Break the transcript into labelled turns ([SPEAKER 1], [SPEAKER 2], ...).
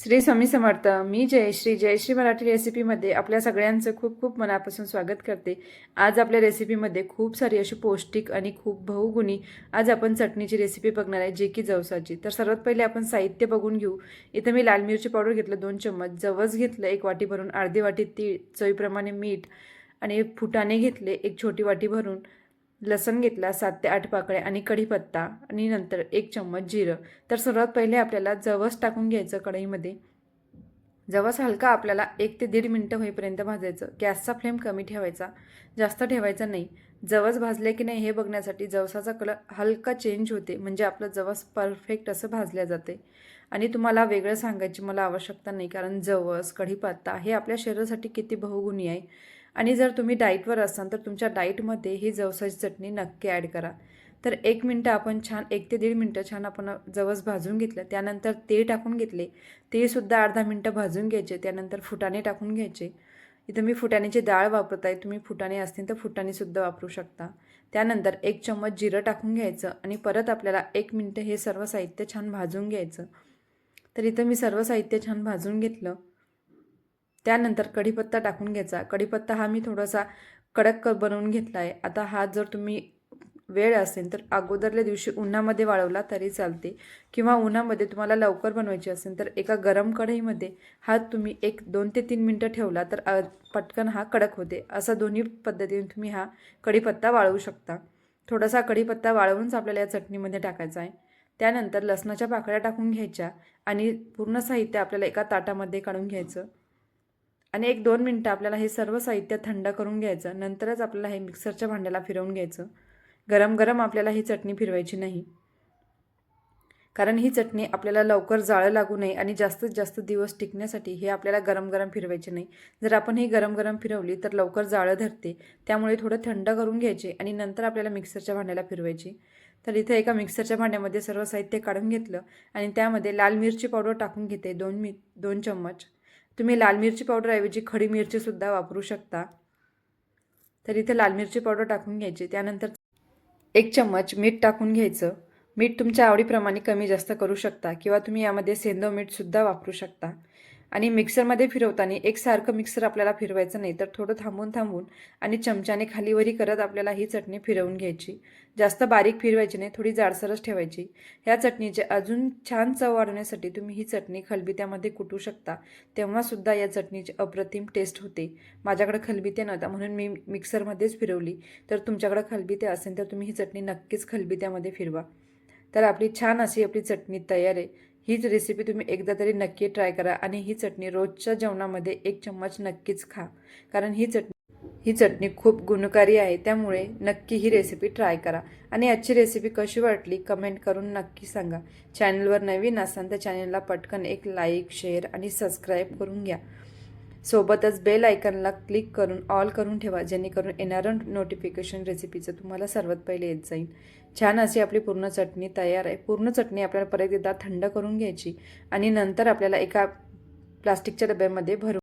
[SPEAKER 1] श्री स्वामी समर्थ मी जयश्री जयश्री मराठी रेसिपीमध्ये आपल्या सगळ्यांचं खूप खूप मनापासून स्वागत करते. आज आपल्या रेसिपीमध्ये खूप सारी अशी पौष्टिक आणि खूप बहुगुणी आज आपण चटणीची रेसिपी बघणार आहे जे की जवसाची. तर सर्वात पहिले आपण साहित्य बघून घेऊ. इथं मी लाल मिरची पावडर घेतलं दोन चम्मच. जवस घेतलं एक वाटी भरून अर्धी वाटी तीळ चवीप्रमाणे मीठ आणि फुटाणे घेतले एक छोटी वाटी भरून. लसण घेतला सात ते आठ पाकळ्या आणि कढीपत्ता आणि नंतर एक चम्मच जिरं. तर सर्वात पहिले आपल्याला जवस टाकून घ्यायचं कढईमध्ये. जवस हलका आपल्याला एक ते दीड मिनटं होईपर्यंत भाजायचं. गॅसचा फ्लेम कमी ठेवायचा. जास्त ठेवायचा नाही. जवस भाजले की नाही हे बघण्यासाठी जवसाचा कलर हलका चेंज होते. म्हणजे आपलं जवस परफेक्ट असं भाजल्या जाते. आणि तुम्हाला वेगळं सांगायची मला आवश्यकता नाही. कारण जवस कढीपत्ता हे आपल्या शरीरासाठी किती बहुगुणी आहे. आणि जर तुम्ही डाईटवर असाल तर तुमच्या डाईटमध्ये ही जवसाची चटणी नक्की ॲड करा. तर एक मिनटं आपण छान एक ते दीड मिनटं छान आपण जवस भाजून घेतलं त्यानंतर ते टाकून घेतले. तेसुद्धा अर्धा मिनटं भाजून घ्यायचे त्यानंतर फुटाणे टाकून घ्यायचे. इथं मी फुटाण्याची डाळ वापरत आहे तुम्ही फुटाणे असतील तर फुटाणेसुद्धा वापरू शकता. त्यानंतर एक चम्मच जिरं टाकून घ्यायचं आणि परत आपल्याला एक मिनटं हे सर्व साहित्य छान भाजून घ्यायचं. तर इथं मी सर्व साहित्य छान भाजून घेतलं. त्यानंतर कढीपत्ता टाकून घ्यायचा. कढीपत्ता हा मी थोडासा कडक बनवून घेतला आहे आता हा जर तुम्ही वेळ असेल तर अगोदरल्या दिवशी उन्हामध्ये वाळवला तरी चालते. किंवा उन्हामध्ये तुम्हाला लवकर बनवायची असेल तर एका गरम कढईमध्ये हा तुम्ही एक दोन ते तीन मिनटं ठेवला तर पटकन हा कडक होते. असं दोन्ही पद्धतीने तुम्ही हा कढीपत्ता वाळवू शकता. थोडासा कढीपत्ता वाळवूनच आपल्याला या चटणीमध्ये टाकायचा आहे. त्यानंतर लसणाच्या पाकळ्या टाकून घ्यायच्या आणि पूर्ण साहित्य आपल्याला एका ताटामध्ये काढून घ्यायचं. आणि एक दोन मिनटं आपल्याला हे सर्व साहित्य थंड करून घ्यायचं नंतरच आपल्याला हे मिक्सरच्या भांड्याला फिरवून घ्यायचं. गरम गरम आपल्याला ही चटणी फिरवायची नाही. कारण ही चटणी आपल्याला लवकर जाळं लागू नये आणि जास्तीत जास्त दिवस टिकण्यासाठी हे आपल्याला गरम गरम फिरवायचे नाही. जर आपण ही गरम गरम फिरवली तर लवकर जाळं धरते. त्यामुळे थोडं थंड करून घ्यायचे आणि नंतर आपल्याला मिक्सरच्या भांड्याला फिरवायची. तर इथे एका मिक्सरच्या भांड्यामध्ये सर्व साहित्य काढून घेतलं आणि त्यामध्ये लाल मिरची पावडर टाकून घेते दोन मी दोन चम्मच. तुम्ही लाल मिरची पावडरऐवजी खडी मिरचीसुद्धा वापरू शकता. तर इथे लाल मिरची पावडर टाकून घ्यायची. त्यानंतर एक चम्मच मीठ टाकून घ्यायचं. मीठ तुमच्या आवडीप्रमाणे कमी जास्त करू शकता किंवा तुम्ही यामध्ये सेंदो मीठसुद्धा वापरू शकता. आणि मिक्सरमध्ये फिरवताना एकसारखं मिक्सर आपल्याला फिरवायचं नाही तर थोडं थांबून थांबून आणि चमच्याने खालीवरी करत आपल्याला ही चटणी फिरवून घ्यायची. जास्त बारीक फिरवायची नाही थोडी जाडसरच ठेवायची. ह्या चटणीचे अजून छान चव वाढवण्यासाठी तुम्ही ही चटणी खलबित्यामध्ये कुटू शकता. तेव्हासुद्धा या चटणीची अप्रतिम टेस्ट होते. माझ्याकडे खलबित्या नव्हता म्हणून मी मिक्सरमध्येच फिरवली. तर तुमच्याकडे खलबित्या असेल तर तुम्ही ही चटणी नक्कीच खलबित्यामध्ये फिरवा. तर आपली छान अशी आपली चटणी तयार आहे. हीच रेसिपी तुम्ही एकदा तरी नक्की ट्राय करा आणि ही चटणी रोजच्या जेवणामध्ये एक चम्मच नक्कीच खा. कारण ही चटणी ही चटणी खूप गुणकारी आहे त्यामुळे नक्की ही रेसिपी ट्राय करा. आणि आजची रेसिपी कशी वाटली कमेंट करून नक्की सांगा. चॅनलवर नवीन असाल तर चॅनलला पटकन एक लाईक शेअर आणि सबस्क्राईब करून घ्या. सोबतच बेल आयकनला क्लिक करून ऑल करून ठेवा जेणेकरून येणारं नोटिफिकेशन रेसिपीचं तुम्हाला सर्वात पहिले येत जाईल. छान अशी आपली पूर्ण चटणी तयार आहे. पूर्ण चटणी आपल्याला परत एकदा थंड करून घ्यायची आणि नंतर आपल्याला एका प्लास्टिकच्या डब्यामध्ये भरून